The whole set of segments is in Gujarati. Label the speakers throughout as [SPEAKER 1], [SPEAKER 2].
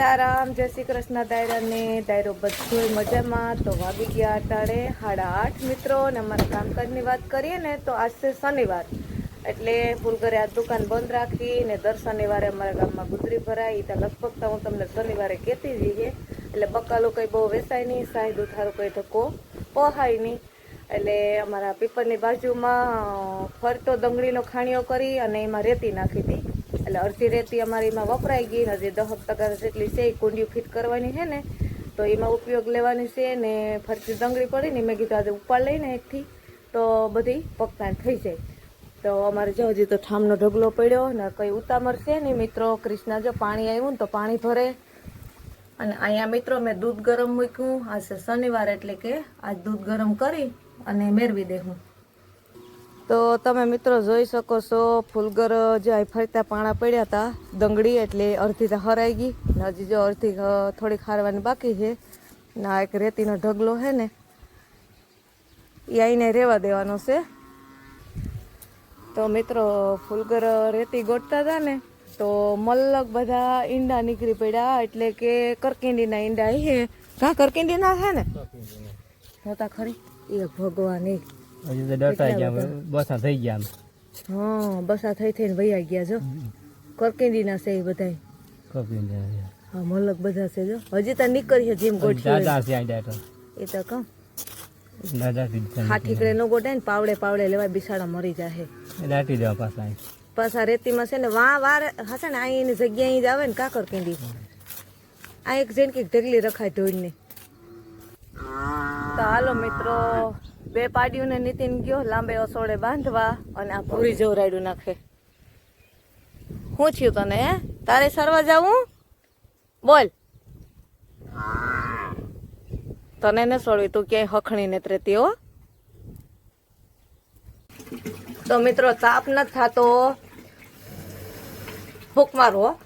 [SPEAKER 1] સીતારામ, જય શ્રી કૃષ્ણ દાયરાને દાયરો બધોય મજામાં. તો વાગી ગયા અટાળે સાડા આઠ મિત્રો, અને અમારા કામકાજની વાત કરીએ ને તો આજ છે શનિવાર. એટલે ફૂલઘરે આ દુકાન બંધ રાખી ને દર શનિવારે અમારા ગામમાં ગુજરી ભરાય. ત્યાં લગભગ તો હું તમને શનિવારે કહેતી જઈએ એટલે બકાલો કંઈ બહુ વેસાય નહીં સાહેબ ઉથારો કંઈ ધક્કો પહાય નહીં. એટલે અમારા પીપરની બાજુમાં ફરતો દંગડીનો ખાણીઓ કરી અને એમાં રેતી નાખી હતી. એટલે અડધી રેતી અમારી એમાં વપરાઈ ગઈ ને હજી દહક ટકા જેટલી છે એ કુંડિયું ફિટ કરવાની છે ને, તો એમાં ઉપયોગ લેવાની છે ને ફરતી દંગળી પડી ને મેં કીધું આજે ઉપાડ લઈને એકથી, તો બધી પકવાન થઈ જાય. તો અમારે જો હજી તો ઠામનો ઢગલો પડ્યો ને કંઈ ઉતામર છે ને મિત્રો, કૃષ્ણા જો પાણી આવ્યું ને તો પાણી ભરે. અને અહીંયા મિત્રો મેં દૂધ ગરમ મૂક્યું. આજે શનિવાર એટલે કે આજ દૂધ ગરમ કરી અને મેળવી દેવું તો તમે મિત્રો જોઈ શકો છો ફૂલગર જે અહીં ફરતા પાણા પડ્યા હતા દંગડી એટલે અડધી તો હરાઈ ગઈ. ને હજી જો અડધી થોડીક હારવાની બાકી છે. ને આ એક રેતીનો ઢગલો છે ને એ આઈને રહેવા દેવાનો છે. તો મિત્રો ફૂલગર રેતી ગોટતા હતા ને તો મલક બધા ઈંડા નીકળી પડ્યા એટલે કે કરકીંડીના ઈંડા એ કા કરકીંડીના છે ને? નહોતા ખરી? એ ભગવાન. એ
[SPEAKER 2] હજી તો ડટાઈ ગયા બસા થઈ ગયા
[SPEAKER 1] હા બસા થઈ થઈને વૈયા ગયા જો કરકીંડીના છે એ બધાય.
[SPEAKER 2] કપી
[SPEAKER 1] હા મલક બધા છે જો. હજી તો નીકળી છે જેમ ગોઠવી
[SPEAKER 2] દાદા છે આઈ દાદા
[SPEAKER 1] એ તો કહું.
[SPEAKER 2] દાદા
[SPEAKER 1] હા નો પાવડે પાવડે લેવાય બિસાડા મરી જાય
[SPEAKER 2] દાટી દેવા પાછા
[SPEAKER 1] પાછા રેતીમાં છે ને વા વાર હશે ને અહીં એની જગ્યાએ જ આવે ને કાકર કેંડી આ એક જેન કે ઢગલી રખાય ધોઈને તો હાલો મિત્રો બે પાડીઓને નીતિન ગયો, લાંબે ઓસોડે બાંધવા અને આ પૂરી જવરાડ્યું નાખે. શું થયું તને તારે સરવા જવું? બોલ. તને ને સોળવી તું ક્યાંય હખણી ને રહેતી હો. તો મિત્રો, તાપ નથી થતો. ફૂક મારો, હા.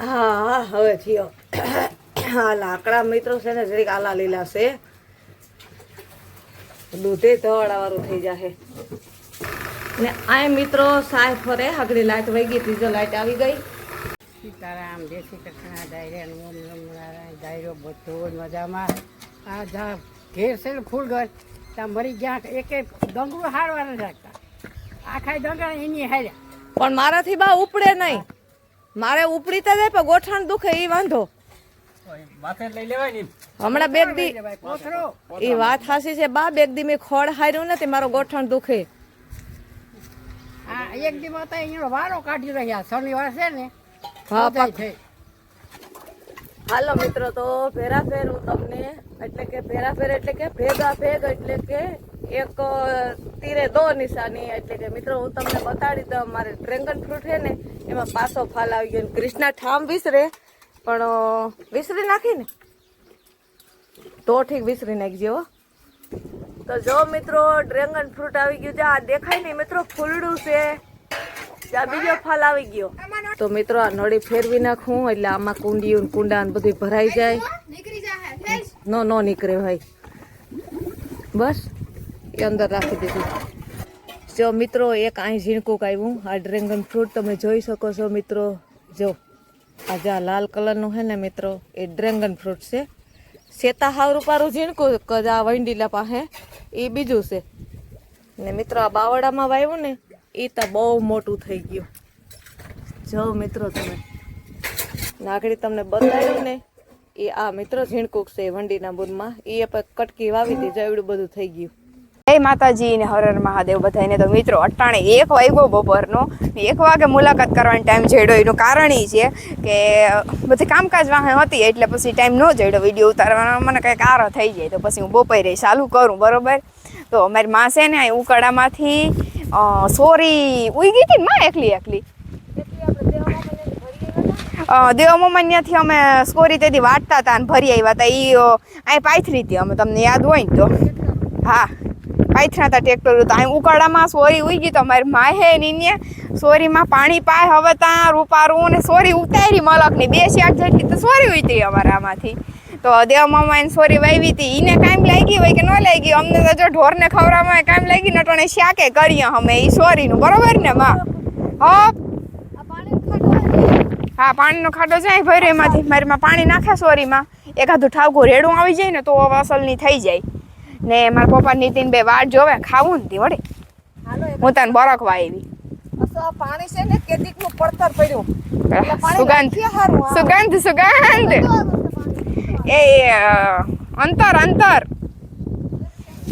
[SPEAKER 1] હા હવે થયો. હા લાકડા મિત્રો છે ને, જરીક આલા લીલા છે. દૂધે તળાવાળું થઈ જશે ને આ મિત્રો સાય ફરે આગળ લાઈટ વહી ગઈ ત્રીજો લાઈટ આવી ગઈ.
[SPEAKER 3] સીતારામ જય શ્રી કૃષ્ણ ડાયરે ઓમ નમ નારાયણ ડાયરો બધો મજામાં. આ જા ઘેર છે ને ફૂલ ઘર. ત્યાં મરી ગયા એક એક ડંગરું હારવા નથી રાખતા. આખા ડંગરા એની હાર્યા.
[SPEAKER 1] પણ મારાથી બા ઉપડે નહીં. મારે ઉપડી તો જાય પણ ગોઠણ દુખે એ વાંધો. હમણાં બેગ દી એ વાત હાસી છે બા બેગ દી મેં ખોડ હાર્યું નથી મારો ગોઠણ દુખે.
[SPEAKER 3] એક દી હતા અહીંયા વારો કાઢી રહ્યા શનિવાર છે ને
[SPEAKER 1] હા પાક હાલો મિત્રો તો ભેરા ફેર હું તમને એટલે કે ભેરા ફેર એટલે કે ભેગા ભેગ એટલે કે એક તીરે દો નિશાની એટલે કે મિત્રો હું તમને બતાડી દઉં મારે ડ્રેગન ફ્રૂટ છે ને એમાં પાસો ફાલ આવી ગયો ને કૃષ્ણા ઠામ વિસરે પણ વિસરી નાખી ને? તો ઠીક વિસરી નાખજો. તો જો મિત્રો ડ્રેગન ફ્રૂટ આવી ગયું છે. આ દેખાય નહીં મિત્રો ફૂલડું છે. ત્યાં બીજો ફાલ આવી ગયો. તો મિત્રો આ નળી ફેરવી નાખું એટલે આમાં કુંડિયું ને કુંડા બધું ભરાઈ જાય. નો નો નીકળે ભાઈ. બસ એ અંદર રાખી દીધું. જો મિત્રો એક અહીં ઝીણકુક આવ્યું આ ડ્રેગન ફ્રૂટ તમે જોઈ શકો છો મિત્રો. જો. આ જે આ લાલ કલરનું છે ને મિત્રો, એ ડ્રેગન ફ્રૂટ છે. શેતા હાવ રૂપારું ઝીણકું આ વંડીલા પાસે, એ બીજું છે. ને મિત્રો, આ બાવડામાં વાવ્યું ને, એ તો બહુ મોટું થઈ ગયું. જો મિત્રો તમે નાગડી તમને બતાવ્યું ને, એ આ મિત્રો ઝીણકુક છે વંડીના બુનમાં, એ કટકી વાવી જો એવડું બધું થઈ ગયું.
[SPEAKER 4] જય માતાજી ને હરર મહાદેવ બધાને તો મિત્રો, અટાણે એક વાગ્યો બપોરનો. એક વાગે મુલાકાત કરવાનો ટાઈમ જડ્યો એનું કારણ એ છે કે બધી કામકાજ વાહે હતી એટલે પછી ટાઈમ ન જડ્યો વીડિયો ઉતારવાનો. મને કંઈક આરો થઈ જાય તો પછી હું બપોરે ચાલુ કરું, બરોબર? તો અમારી માં છે ને ઉકાળામાંથી સોરી, ઉઈ ગઈ હતી માં એકલી એકલી? દેવમોમન્યાથી અમે સ્કોરી તેથી વાટતા હતા અને ભરી આવ્યા હતા. એ અહીં પાથરી હતી, અમે તમને યાદ હોય ને તો. હા. પાથરા હતા. ટ્રેક્ટર તો અહીં ઉકાળામાં સોરી ઉઈ ગઈ તો અમારી માહે નીને સોરીમાં પાણી પાય, હવે ત્યાં રૂપારું ને સોરી ઉતારી મલકની, બે શાક જેટલી તો સોરી ઉતરી અમારે આમાંથી. તો દેવ મામા એને સોરી વાવી હતી. એને કામ લાગી હોય કે ન લાગી, અમને તો જો ઢોરને ખવડાવવામાં કામ લાગી ને ટણે શાકે કરીએ અમે એ સોરીનું, બરોબર ને માં હા હા, પાણીનો ખાડો જાય ભર્યો એમાંથી. મારીમાં પાણી નાખે સોરીમાં. એકાદું ઠાવકું રેડું આવી જાય ને તો અસલની થઈ જાય. ને મારા પપ્પા નીતિન બે વાર જોવે ખાવું ને
[SPEAKER 1] વડે
[SPEAKER 4] હું તને બરકવા આવી
[SPEAKER 1] પાણી છે ને કેદીકનું પડતર પડ્યું.
[SPEAKER 4] સુગંધ. સુગંધ સુગંધ. એ અંતર અંતર.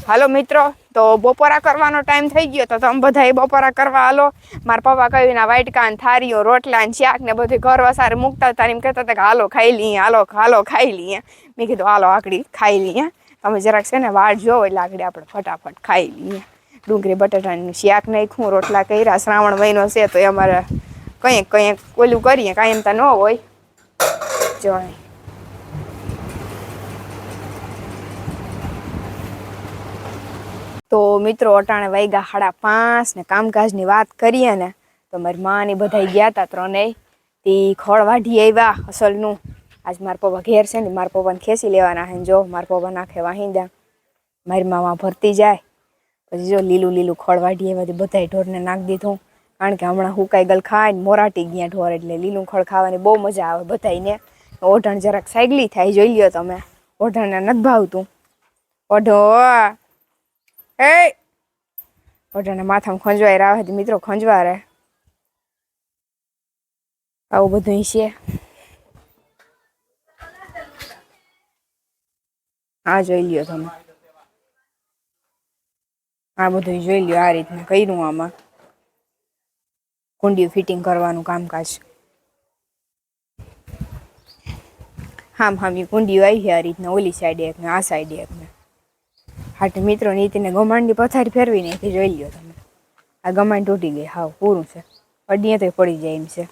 [SPEAKER 4] હાલો મિત્રો તો બપોરા કરવાનો ટાઈમ થઈ ગયો તો તમે બધા બપોરા કરવા હાલો. મારા પપ્પા કહ્યું ના વાટકા ને થારીઓ રોટલા ને શાક ને બધું ઘર વસારે મૂકતા હતા એમ કહેતા હતા કે હાલો ખાઈ લઈએ હાલો હાલો ખાઈ લઈએ. મેં કીધું હાલો આકડી ખાઈ લઈએ. તમે જરાક છે ને વાળ જોવો એટલે આગળ આપણે ફટાફટ ખાઈ લઈએ. ડુંગળી, બટાટાનું શાક નાખ્યું, રોટલા કર્યા, શ્રાવણ મહિનો છે તો એ અમારે કંઈક કંઈક ઓલું કરીએ, કાંઈ એમ તો ન હોય. જો તો મિત્રો અટાણે વાગ્યા સાડા પાંચ ને કામકાજની વાત કરીએ ને તો મારી માની ને બધા ગયા હતા ત્રણેય. તે ખોળ વાઢી આવ્યા અસલનું. આજ મારા પપ્પા ઘેર છે ને, મારા પપ્પાને ખેંચી લેવાના છે જો, મારા પપ્પા નાખે વાહિંદા. મારી મામા ભરતી જાય. પછી જો લીલું લીલું ખળ વાઢી એમાંથી બધા ઢોરને નાખી દીધું. કારણ કે હમણાં હુકાઈ ગલ ખાય ને મોરાટી ગયા ઢોર એટલે લીલું ખળ ખાવાની બહુ મજા આવે બધાને ઓઢણ જરાક સાયગલી થાય, જોઈ લ્યો તમે. ઓઢણને નથી ભાવતું. ઓઢો. એ ઓઢણને માથામાં ખંજવાય રાવે મિત્રો ખંજવા રહે આવું બધું છે. આ જોઈ લ્યો તમે. આ બધું જોઈ લ્યો આ રીતના કર્યું આમાં. કુંડી ફિટિંગ કરવાનું કામકાજ. હામ હામ એ કુંડીઓ આવી છે આ રીતના ઓલી સાઈડે એક ને આ સાઈડે એક ને. હાટે મિત્રો નીતિને ગમાણની પથારી ફેરવી નાખી, જોઈ લ્યો તમે. આ ગમાણ તૂટી ગઈ, હાવ પૂરું છે. અડીએ તો પડી જાય એમ છે.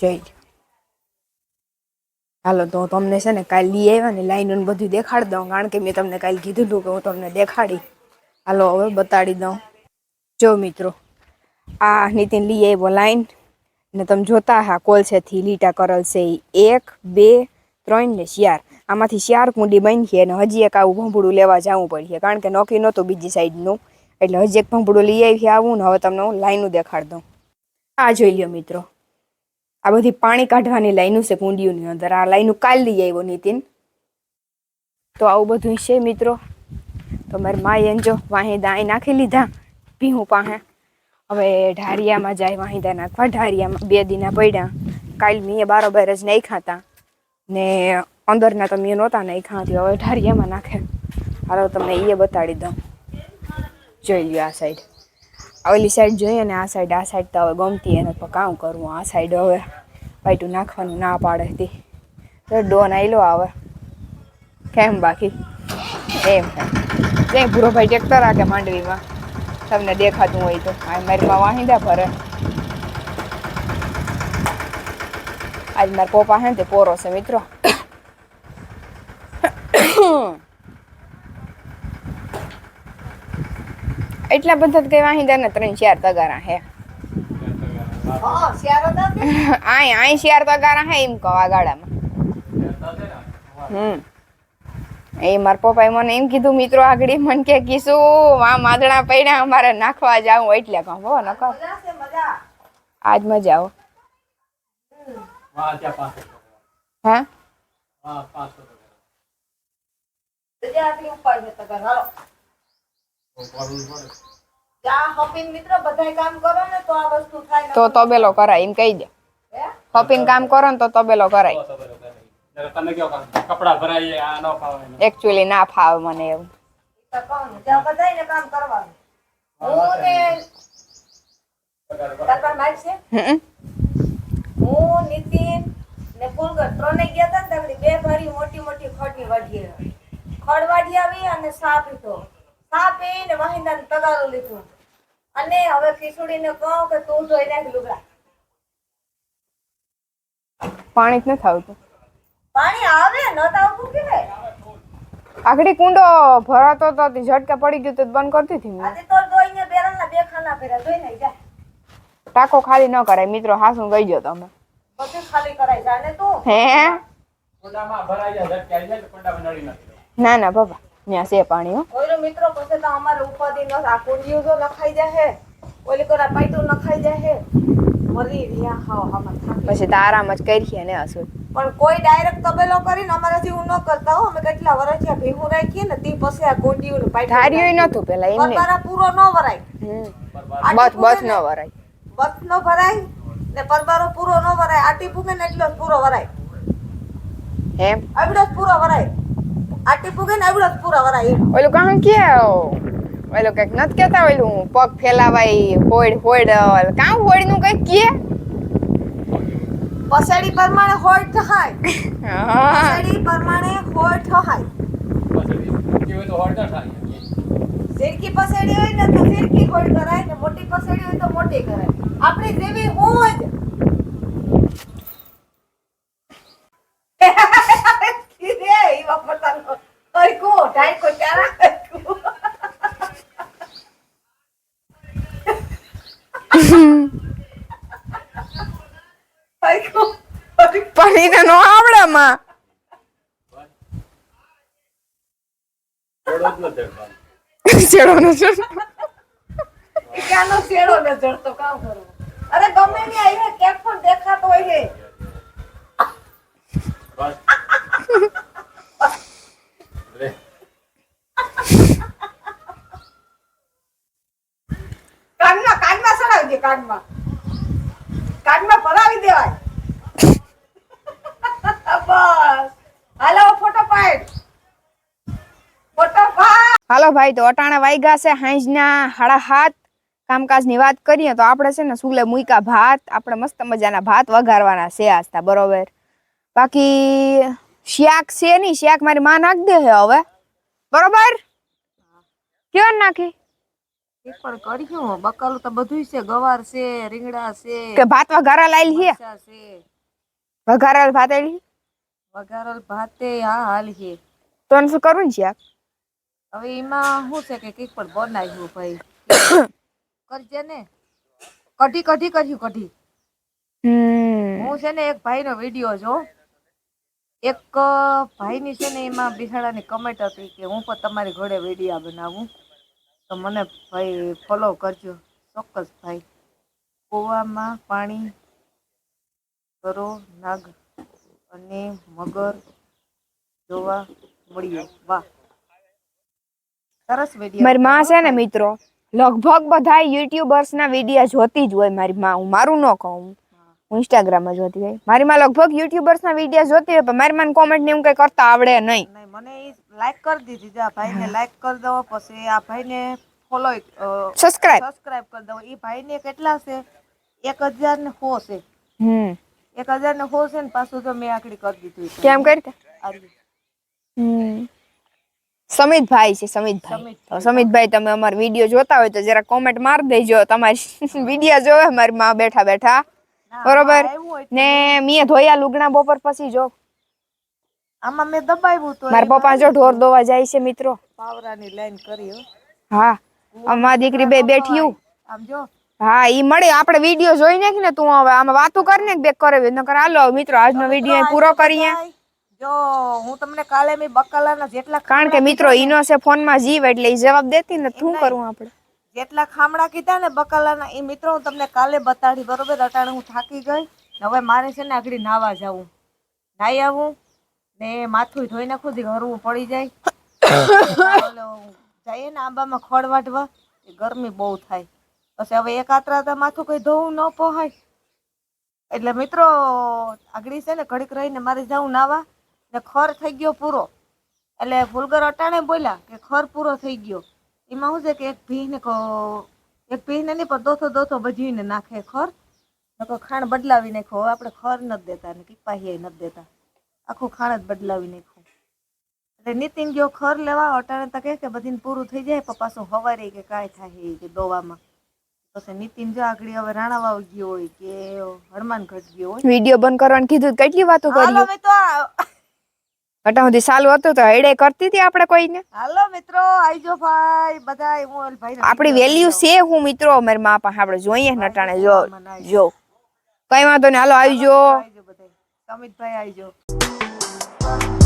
[SPEAKER 4] જોઈ હાલો, તો તમને છે ને કાલે લઈ આવ્યા ને લાઈન બધું દેખાડી દઉં, કારણ કે મેં તમને કાલે કીધું હતું કે હું તમને દેખાડી. હાલો, હવે બતાડી દઉં. જો મિત્રો, આ નીતિન લઈ આવ્યો લાઈન, ને તમે જોતા હા કોલસેથી લીટા કરલ છે એક, બે, ત્રણ ને શિયાર આમાંથી શિયાર કુંડી બની છે અને હજી એક આવું ભંભડું લેવા જવું પડશે, કારણ કે નોકી નહોતું બીજી સાઈડનું એટલે હજી એક ભંભળું લઈ આવી આવું ને હવે તમને હું લાઈનું દેખાડ દઉં. આ જોઈ લ્યો મિત્રો આ બધી પાણી કાઢવાની લાઈનું છે કુંડીઓની અંદર. આ લાઈનું કાલ લઈ આવ્યો નીતિન. તો આવું બધું છે મિત્રો. તો મારી માએ જો વાહિદા અહીં નાખી લીધા પીહું પાસે. હવે ઢારિયામાં જાય વાહિદા નાખવા. ઢારિયામાં બે દીના પડ્યા. કાલ મેં બારોબાર જ નહીં ખાતા ને અંદરના તો મેં નહોતા નહીં ખાતી હવે ઢારિયામાં નાખે. હાલો તમને એ બતાડી દઉં. જોઈ લ્યો આ સાઈડ ઓલી સાઈડ જોઈએ ને આ સાઈડ આ સાઈડ તો હવે ગમતી એને તો કામ કરવું, આ સાઈડ હવે પાટું નાખવાનું ના પાડે હતી. તો ડોન આયલો આવે. કેમ બાકી? એમ જે ભૂરો ભાઈ ટ્રેક્ટર રાખે માંડવીમાં. તમને દેખાતું હોય તો. આ મારીમાં વાહિંદા ફરે આજ મારા પપ્પા હે તે પોરો છે, મિત્રો. એટલા બધા કઈ વાહિંદા ને ત્રણ ચાર તગારા હે.
[SPEAKER 1] હા.
[SPEAKER 4] આય આય ચાર તગારા હે એમ કહો આ ગાડામાં હમ. એ મારા પપ્પાએ મને એમ કીધું મિત્રો આગળ મન કે કીશું આ માદણા પડ્યા અમારે નાખવા જાવું એટલે કહું હો ન
[SPEAKER 1] મજા.
[SPEAKER 4] આજ મજા આવો.
[SPEAKER 2] પાંચસો
[SPEAKER 4] હા
[SPEAKER 1] તો આ વસ્તુ થાય ને
[SPEAKER 4] તો તબેલો કરાય એમ કહી દે. હોપિંગ કામ કરો ને તો તબેલો કરાય.
[SPEAKER 2] તમે કયો કપડા ભરાય આ ન ફાવે ને.
[SPEAKER 4] એકચ્યુઅલી ના ફાવે મને એવું.
[SPEAKER 1] તો કહું ને, બધાયને કામ કરવાનું. હું ને તાર માઇક છે? હું નીતિન ને પુલગર ત્રણે ગયા હતા ને બે ભરી મોટી મોટી ખડની વાઢી ખડ વાઢી આવી અને સાપ પીધો સા પીને વાહિંદાને તગારું લીધું અને હવે ખીચડીને કહું કે તું ધોઈ નાખ લુગડા.
[SPEAKER 4] પાણી જ નથી આવતું.
[SPEAKER 1] પાણી આવે ન આવતું કે? આખડી
[SPEAKER 4] આગળ કુંડો ભરાતો તો તે ઝટકા પડી ગયું તો બંધ કરતી હતી મેં.
[SPEAKER 1] આજે તો ધોઈને બેરણના બે ખાના ફેર્યા ધોઈ નાખ જા.
[SPEAKER 4] ટાંકો ખાલી ન કરાય મિત્રો હાસું ગઈ ગયો તમે.
[SPEAKER 1] પછી ખાલી કરાય જાને તું.
[SPEAKER 4] હે?
[SPEAKER 2] કુંડામાં ભરાઈ જાય ઝટકે આવી જાય તો કુંડામાં નડી નાખી
[SPEAKER 4] ના ના બાબા. ત્યાં છે પાણી
[SPEAKER 1] મિત્રો પછી તો અમારે ઉપાધિ ન આ કુંડીઓ તો નખાઈ જાય ઓલી કોરા પાઈટો નખાઈ જાય મરી રહ્યા હાવ આમાં
[SPEAKER 4] પછી તો આરામ જ કરીએ ને અસુ
[SPEAKER 1] પણ કોઈ ડાયરેક્ટ તબેલો કરીને અમારાથી હું ન કરતા હો. અમે કેટલા વર્ષ થયા ભેગું રાખીએ ને તે પછી આ ગોટીયું ને પાઇપ
[SPEAKER 4] ધાર્યું નતું પેલા એમને.
[SPEAKER 1] પૂરો ન વરાય.
[SPEAKER 4] બસ બસ ન વરાય.
[SPEAKER 1] બસ ન ભરાય ને પરબારો પૂરો ન વરાય. આટી પૂગે ને એટલો જ પૂરો વરાય.
[SPEAKER 4] એમ?
[SPEAKER 1] આવડો જ પૂરો વરાય. આટી પૂગે ને આવડો પૂરો વરાય
[SPEAKER 4] ઓલું કે ઓલું કંઈક નથી કેતા ઓલું પગ ફેલાવાય હોડ હોડ કામ હોડનું કંઈક કે
[SPEAKER 1] પસેડી પ્રમાણે હોય થાય
[SPEAKER 4] હા.
[SPEAKER 1] પસેડી પ્રમાણે હોય
[SPEAKER 2] હોય હળદર થાય.
[SPEAKER 1] ઝીરકી પસેડી હોય ને તો ઝીરકી હોય કરાય ને મોટી પસેડી હોય તો મોટી કરાય. આપણે જેવી હું જ કીધે ઈ વપરાનો કઈકુ ઢાઈકો ચારા કઈકુ કઈકુ કઈકુ.
[SPEAKER 4] પણ ઈ તો નો આવડે માં
[SPEAKER 2] થોડો જ નથી દેખાતો.
[SPEAKER 4] છેડો નો
[SPEAKER 1] ઈ ક્યાંનો શેડો ને જડતો કામ કરો. અરે ગમે ને આઈને ક્યાંક પણ દેખાતો હોય છે. દે કાનમાં કાનમાં. ભરાવી દેવાય. બસ. ફોટો પાડ. ફોટો પાડ.
[SPEAKER 4] હાલો ભાઈ તો અટાણા વાગ્યા છે હાંજના હાડા હાથ કામકાજની વાત કરીએ તો આપણે છે ને સુલે મૂકા ભાત આપણે મસ્ત મજાના ભાત વઘારવાના છે આસ્તા બરોબર. બાકી શાક છે નહીં શાક મારી માં નાખ દે છે હવે. બરોબર? કેવા નાખી?
[SPEAKER 1] પણ કર્યું બકાલું તો બધું છે ગવાર છે રીંગણા છે
[SPEAKER 4] કે ભાત વઘારા લાયેલ છે. વઘારેલ ભાત
[SPEAKER 1] વઘારેલ ભાતે હા હાલ છે
[SPEAKER 4] તો શું કરું ને શાક?
[SPEAKER 1] હવે એમાં શું છે કે કંઈક પણ બનાવ્યું ભાઈ? કરજે ને. કઢી કઢી કર્યું કઢી. હું છે ને એક ભાઈનો વીડિયો જો. એક ભાઈની છે ને એમાં બિહાડાની કમેન્ટ હતી કે હું પણ તમારી ઘોડે વિડીયા બનાવું. તો મને ભાઈ ફોલો કરજો. ચોક્કસ ભાઈ. કૂવામાં પાણી કરો નાગ અને મગર જોવા મળ્યો વાહ. સરસ વીડિયો
[SPEAKER 4] મારી માં છે ને મિત્રો લગભગ બધા યુટ્યુબર્સ ના વીડિયો જોતી જ હોય મારી માં. હું મારું ન કહું. હું. ઇન્સ્ટાગ્રામમાં જોતી હોય. મારી માં લગભગ યુટ્યુબર્સ ના વીડિયો જોતી હોય પણ મારી માં કોમેન્ટ ને એવું કઈ કરતા આવડે નહીં.
[SPEAKER 1] મને લાઈક કરી દીધી આ આ ભાઈને. લાઈક કરી દો પછી આ ભાઈને ફોલો
[SPEAKER 4] સબસ્ક્રાઇબ
[SPEAKER 1] સબસ્ક્રાઇબ કરી દો. એ ભાઈને કેટલા છે? એક હજાર ને સો છે.
[SPEAKER 4] હમ.
[SPEAKER 1] એક હજાર ને સો છે ને પાછું તો મેં આકડી કરી દીધું
[SPEAKER 4] કેમ કરતા. હમ. સમિતભાઈ છે સમિતભાઈ. તો સમિતભાઈ તમે અમાર વીડિયો જોતા હોય તો જરા કોમેન્ટ માર દેજો. તમારી વીડિયો જોવે મારી માં બેઠા બેઠા. બરોબર? ને મીએ ધોયા લુગણા બપોર પછી જો.
[SPEAKER 1] આમાં મેં દબાવ્યું તો
[SPEAKER 4] મારા પપ્પા જો ઢોર દોવા જાય છે મિત્રો.
[SPEAKER 1] પાવરાની લાઈન કરી હા.
[SPEAKER 4] અમારી દીકરી બે બેઠ્યું
[SPEAKER 1] આમ જો.
[SPEAKER 4] હા ઈ મળે. આપણે વીડિયો જોઈ નાખી ને તું હવે. આમાં વાતું કર ને બે કરે. નકર હાલો મિત્રો આજનો વીડિયો પૂરો કરીએ.
[SPEAKER 1] જો હું તમને કાલે મે બકાલાના જેટલા
[SPEAKER 4] કારણ કે મિત્રો ઈનો છે ફોનમાં જીવ એટલે ઈ જવાબ દેતી ને શું કરવું આપણે?
[SPEAKER 1] જેટલા ખામડા કીધા ને બકાલાના એ મિત્રો હું તમને કાલે બતાડી બરોબર? અટાણે હું થાકી ગઈ ને હવે મારે છે ને આગળ નાવા જવું. નાઈ આવું ને માથું ધોઈ નાખું થી હરવું પડી જાય. જઈએ ને આંબામાં ખડ વાટવા એ ગરમી બહુ થાય. પછી હવે એક આતરા તો માથું કઈ ધોવું ન પોહાય. એટલે મિત્રો આગળ છે ને ઘડીક રહીને મારે જવું નાવા. ને ખર થઈ ગયો પૂરો. એટલે ફૂલગર અટાણે બોલ્યા કે ખર પૂરો થઈ ગયો. એમાં શું છે કે એક ભીને એક ભીને નહીં પણ દોથો દોથો ભજીને નાખે ખર. નકો ખાણ બદલાવી નાખો આપણે ખર નથી દેતા ને પીપાહીએ નથી દેતા. આખું ખાણ જ બદલાવી નાખો એટલે નીતિન ગયો ખર લેવા. અટાણે તો કહે કે બધીને પૂરું થઈ જાય પણ પાછું હવારે કે કાંઈ થાય કે દોવામાં. પછી નીતિન જો આગળ હવે રાણાવાવ ગયો હોય કે હનુમાનગઢ ગયો હોય.
[SPEAKER 4] વીડિયો બંધ કરવાનું કીધું કેટલી વાતો કરી?
[SPEAKER 1] મિત્રો
[SPEAKER 4] અટા સુધી સાલું હતું તો હેડે કરતી હતી આપણે કોઈને?
[SPEAKER 1] હાલો મિત્રો આઈજો ભાઈ બધા હું ભાઈ
[SPEAKER 4] આપણી વેલ્યુ છે હું મિત્રો મારી મા પાસે આપણે જોઈએ નટાણે જો જો કઈ વાંધો નહીં હાલો આવજો
[SPEAKER 1] સમિતભાઈ આઈજો